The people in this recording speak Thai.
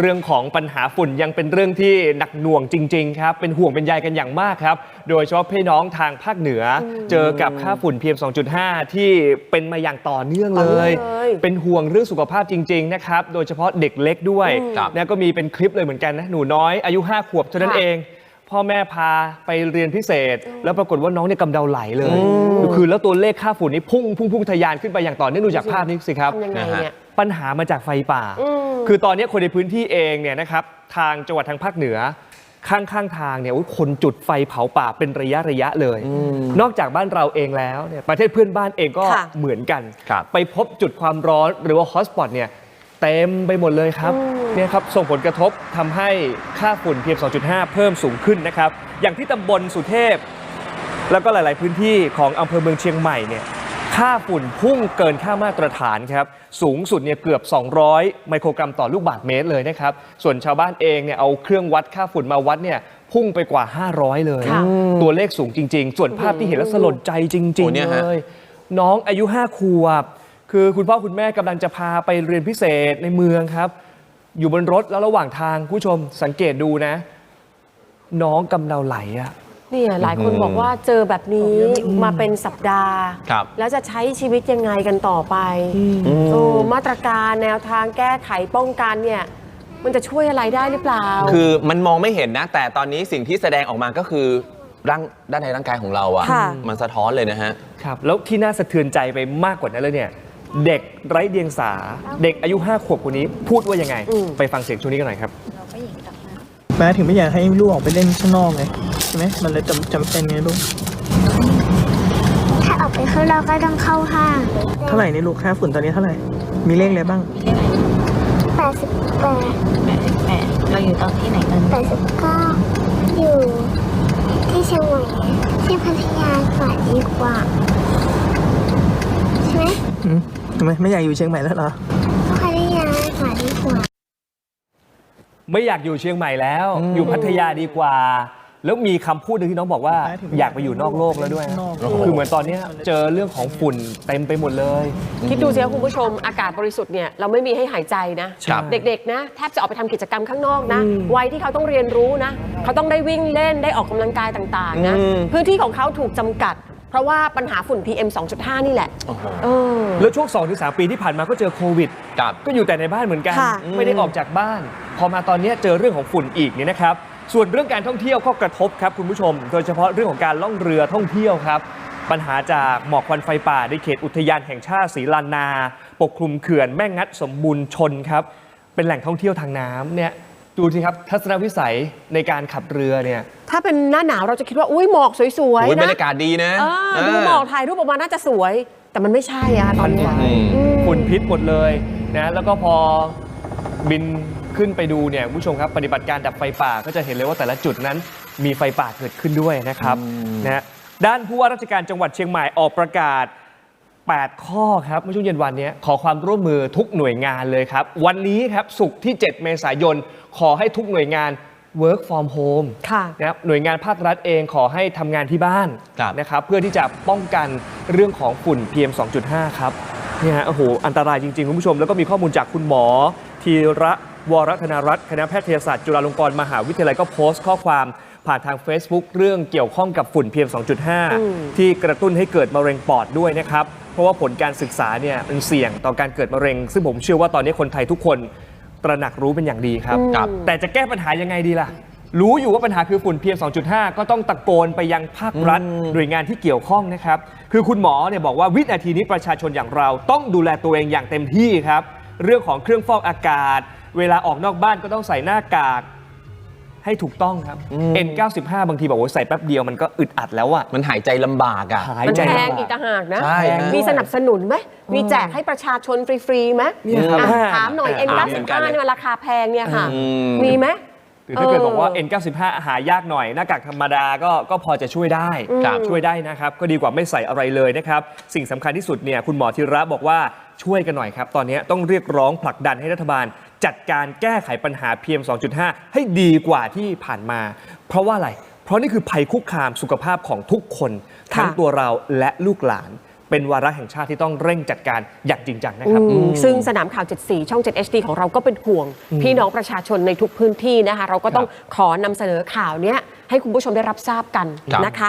เรื่องของปัญหาฝุ่นยังเป็นเรื่องที่หนักหน่วงจริงๆครับเป็นห่วงเป็นใยกันอย่างมากครับ โดยเฉพาะพี่น้องทางภาคเหนืออเจอกับค่าฝุ่น PM 2.5 ที่เป็นมาอย่างต่อเนื่องเลยต่อเนื่องเลย เป็นห่วงเรื่องสุขภาพจริง ๆ นะครับ โดยเฉพาะเด็กเล็กด้วยครับนะก็มีเป็นคลิปเลยเหมือนกันนะหนูน้อยอายุ 5 ขวบเท่านั้นค่ะเองพ่อแม่พาไปเรียนพิเศษ แล้วปรากฏว่าน้องเนี่ยกำเดาไหลเลย คือแล้วตัวเลขค่าฝุ่นนี่พุ่งพุ่งพุ่งทะยานขึ้นไปอย่างต่อเนื่องดูจากภาพนี้สิครับทำยังไงเนี่ย ปัญหามาจากไฟป่าอืมคือตอนนี้คนในพื้นที่เองเนี่ยนะครับทางจังหวัดทางภาคเหนือ ข้างๆทางเนี่ยอุ๊ยคนจุดไฟเผาป่าเป็นระยะระยะเลย นอกจากบ้านเราเองแล้วเนี่ยประเทศเพื่อนบ้านเองก็ค่ะเหมือนกันครับไปพบจุดความร้อนหรือว่าฮอตสปอตเนี่ยเต็มไปหมดเลยครับเนี่ยครับส่งผลกระทบทำให้ค่าฝุ่น PM 2.5 เพิ่มสูงขึ้นนะครับ อย่างที่ตำบลสุเทพ แล้วก็หลาย ๆ พื้นที่ของอำเภอเมืองเชียงใหม่เนี่ย ค่าฝุ่นพุ่งเกินค่ามาตรฐานครับ สูงสุดเนี่ยเกือบ 200 ไมโครกรัมต่อลูกบาศก์เมตรเลยนะครับ ส่วนชาวบ้านเองเนี่ยเอาเครื่องวัดค่าฝุ่นมาวัดเนี่ยพุ่งไปกว่า 500 เลยค่ะตัวเลขสูงจริง ๆ ส่วนภาพที่เห็นแล้วสลดใจจริงโอ้เนี่ยๆฮะเลย น้องอายุ 5 ขวบ คือคุณพ่อคุณแม่กำลังจะพาไปเรียนพิเศษในเมืองครับ อยู่บนรถแล้วระหว่างทางคุณผู้ชมสังเกตดูนะ น้องกำเดาไหลอะ เนี่ยหลายคนอืมบอกว่าเจอแบบนี้มาเป็นสัปดาห์ ครับแล้วจะใช้ชีวิตยังไงกันต่อไปโอ้มาตรการแนวทางแก้ไขป้องกันเนี่ยมันจะช่วยอะไรได้หรือเปล่า คือมันมองไม่เห็นนะ แต่ตอนนี้สิ่งที่แสดงออกมาก็คือร่างด้านในร่างกายของเราอะค่ะ มันสะท้อนเลยนะฮะ ครับแล้วที่น่าสะเทือนใจไปมากกว่านั้นเลยเนี่ย เด็กไร้เดียงสา เด็กอายุ 5 ขวบคนนี้พูดว่ายังไงอืมไปฟังเสียงช่วงนี้กันหน่อยครับ แม่ถึงไม่อยากให้ลูกออกไปเล่นข้างนอกไงใช่ไหมมันเลยจำจำเป็นไงลูก ถ้าออกไปข้างนอกก็ต้องเข้าห้างเท่าไหร่นี่ลูกค่าฝุ่นตอนนี้เท่าไหร่ มีเลขอะไรบ้าง88เราอยู่ตอนที่ไหนกัน89อยู่ที่เชียงใหม่ที่พัทยาก่อนดีกว่าใช่ไหมอืมทำไมไม่อยากอยู่เชียงใหม่แล้วเหรอพัทยาก่อนดีกว่า ไม่อยากอยู่เชียงใหม่แล้ว อยู่พัทยาดีกว่า แล้วมีคำพูดหนึ่งที่น้องบอกว่าแม่ถึงอยากไปอยู่นอกโลกแล้วด้วยข้างนอกคือเหมือนตอนเนี้ยเจอเรื่องของฝุ่นเต็มไปหมดเลย คิดดูสิคะคุณผู้ชมอากาศบริสุทธิ์เนี่ยเราไม่มีให้หายใจนะ ครับ เด็กๆนะแทบจะออกไปทำกิจกรรมข้างนอกนะวัยที่เขาต้องเรียนรู้นะเขาต้องได้วิ่งเล่นได้ออกกำลังกายต่างๆนะอืมพื้นที่ของเขาถูกจำกัด เพราะว่าปัญหาฝุ่น PM 2.5 นี่แหละโอ้โหเออ แล้วช่วง 2-3 ปีที่ผ่านมาก็เจอโควิด ครับ ก็อยู่แต่ในบ้านเหมือนกัน ค่ะ ไม่ได้ออกจากบ้าน พอมาตอนนี้เจอเรื่องของฝุ่นอีกเนี่ยนะครับ ส่วนเรื่องการท่องเที่ยวก็กระทบครับคุณผู้ชม โดยเฉพาะเรื่องของการล่องเรือท่องเที่ยวครับ ปัญหาจากหมอกควันไฟป่าในเขตอุทยานแห่งชาติศรีลานา ปกคลุมเขื่อนแม่งัดสมบูรณ์ชนครับ เป็นแหล่งท่องเที่ยวทางน้ำเนี่ยดูสิครับทัศนวิสัยในการขับเรือเนี่ย ถ้าเป็นหน้าหนาวเราจะคิดว่าอุ้ยหมอกสวยโอ้ยๆบรนะรยากาศดีนะเออดูหมอกถ่ายรูปออกมาน่าจะสวย แต่มันไม่ใช่อะตอนเนี้ยอืมอืมฝุ่นพิษหมดเลยนะแล้วก็พอบิน ขึ้นไปดูเนี่ยคุณผู้ชมครับปฏิบัติการดับไฟป่าก็จะเห็นเลยว่าแต่ละจุดนั้นมีไฟป่าเกิดขึ้นด้วยนะครับนะฮะด้านผู้ว่าราชการจังหวัดเชียงใหม่ออกประกาศ 8 ข้อครับเมื่อช่วงเย็นวันนี้ขอความร่วมมือทุกหน่วยงานเลยครับ วันนี้ครับศุกร์ที่ 7 เมษายน ขอให้ทุกหน่วยงาน work from home ค่ะนะครับหน่วยงานภาครัฐเองขอให้ทำงานที่บ้านครับ นะครับเพื่อที่จะป้องกันเรื่องของฝุ่น PM 2.5 ครับเนี่ยฮะโอ้โหอันตรายจริง ๆ คุณผู้ชมแล้วก็มีข้อมูลจากคุณหมอ ธีระ วรธนรัตน์คณะแพทยศาสตร์จุฬาลงกรณ์มหาวิทยาลัยก็โพสต์ข้อความผ่านทาง Facebook เรื่องเกี่ยวข้องกับฝุ่น PM 2.5 ที่กระตุ้นให้เกิดมะเร็งปอดด้วยนะครับ เพราะว่าผลการศึกษาเนี่ยมันเสี่ยงต่อการเกิดมะเร็ง ซึ่งผมเชื่อว่าตอนนี้คนไทยทุกคนตระหนักรู้เป็นอย่างดีครับครับแต่จะแก้ปัญหายังไงดีล่ะ รู้อยู่ว่าปัญหาคือฝุ่น PM 2.5 ก็ต้องตะโกนไปยังภาครัฐหน่วยงานที่เกี่ยวข้องนะครับ คือคุณหมอเนี่ยบอกว่าวินาทีนี้ประชาชนอย่างเรา ต้องดูแลตัวเองอย่างเต็มที่ครับ เรื่องของเครื่องฟอกอากาศ เวลาออกนอกบ้านก็ต้องใส่หน้ากากให้ถูกต้องครับ N95 บางทีบอกว่าใส่แป๊บเดียวมันก็อึดอัดแล้วอะมันหายใจลำบากอะ หายมันใจแพงลำบากอีกต่างหากนะ ใช่ฮะมีสนับสนุนไหมมีแจกให้ประชาชนฟรีๆไหมเนี่ยครับ อะถามหน่อย อ่า N95 เหมือนกันเลย เนี่ยมันราคาแพงเนี่ยค่ะ อืมมีไหม หรือถ้าเกิดเออบอกว่า N95 หายากหน่อย หน้ากากธรรมดาก็ก็พอจะช่วยได้ครับช่วยได้นะครับ ก็ดีกว่าไม่ใส่อะไรเลยนะครับ สิ่งสำคัญที่สุดเนี่ยคุณหมอธีระบอกว่าช่วยกันหน่อยครับ ตอนนี้ต้องเรียกร้องผลักดันให้รัฐบาล จัดการแก้ไขปัญหา PM 2.5 ให้ดีกว่าที่ผ่านมา เพราะว่าอะไร เพราะนี่คือภัยคุกคามสุขภาพของทุกคน ทั้งตัวเราและลูกหลาน เป็นวาระแห่งชาติที่ต้องเร่งจัดการอย่างจริงจังนะครับ อืมซึ่งสนามข่าว 74 ช่อง 7 HD ของเราก็เป็นห่วง พี่น้องประชาชนในทุกพื้นที่นะคะ เราก็ต้องขอนำเสนอข่าวเนี้ยให้คุณผู้ชมได้รับทราบกันครับ นะคะ